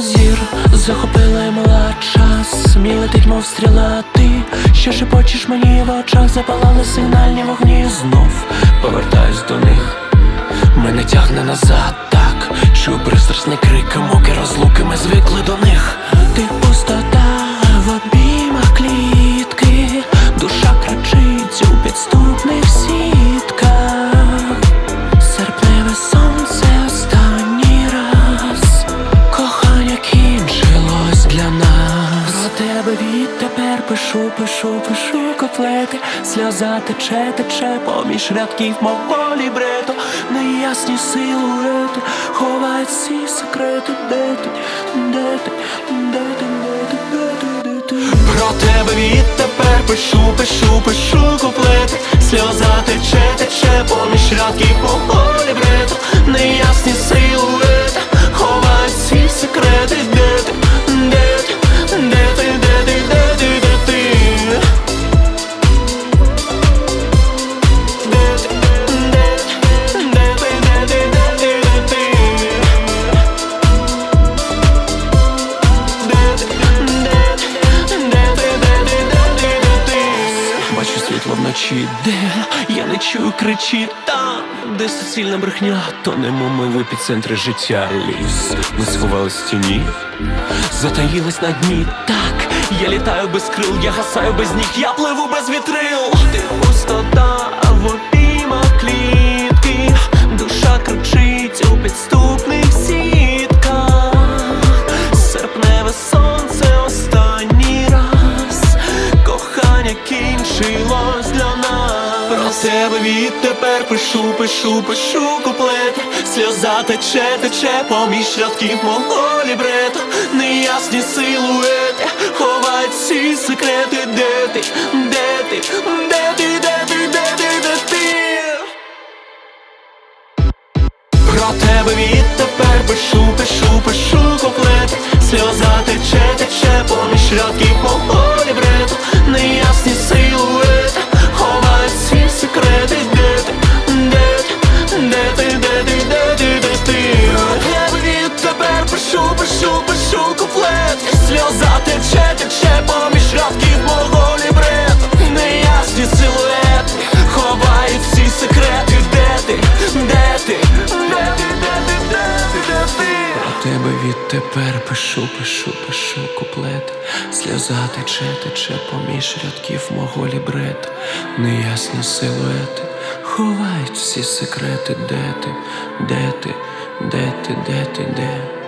Зір захопила і мила час. Мій летить, мов стріла. Ти Що шепочеш мені в очах? Запалали сигнальні вогні. Знов повертаюсь до них. Мене тягне назад, так Чую пристрасний крик, муки розлуки, ми звикли до них. Ти відтепер пишу, пишу, пишу котлети. Сльоза тече, тече поміж рядків мого лібрето. Неясні силуети ховають всі секрети. Де ти, де ти, де ти, де ти, де ти, де ти? Про тебе відтепер пишу, пишу, пишу куплети Сльоза вночі, де я не чую кричі там, де суцільна брехня, тонемо ми в епіцентрі життя ліс. Ми сховались в тіні, затаїлись на дні. Так, я літаю без крил, я гасаю без ніг, я пливу без вітрил. Ти Тебе відтепер пишу, пишу, пишу куплет. Сльоза тече, тече поміж рядків мого лібрето Неясні силуети ховають всі секрети. Де ти, де ти, де ти, де ти, де ти, де ти? Про тебе відтепер пишу, пишу, пишу куплет. Сльоза тече, тече поміж рядків пишу, куплет Сльоза тече, тече поміж рядків мого лібрету Неясні силуети ховають всі секрети Де ти, де ти, де ти, де ти, де ти, де ти Про тебе відтепер пишу, пишу, пишу куплет Сльоза тече, тече поміж рядків мого лібрета Неясні силуети ховають всі секрети Де ти, де ти, де ти, де ти, де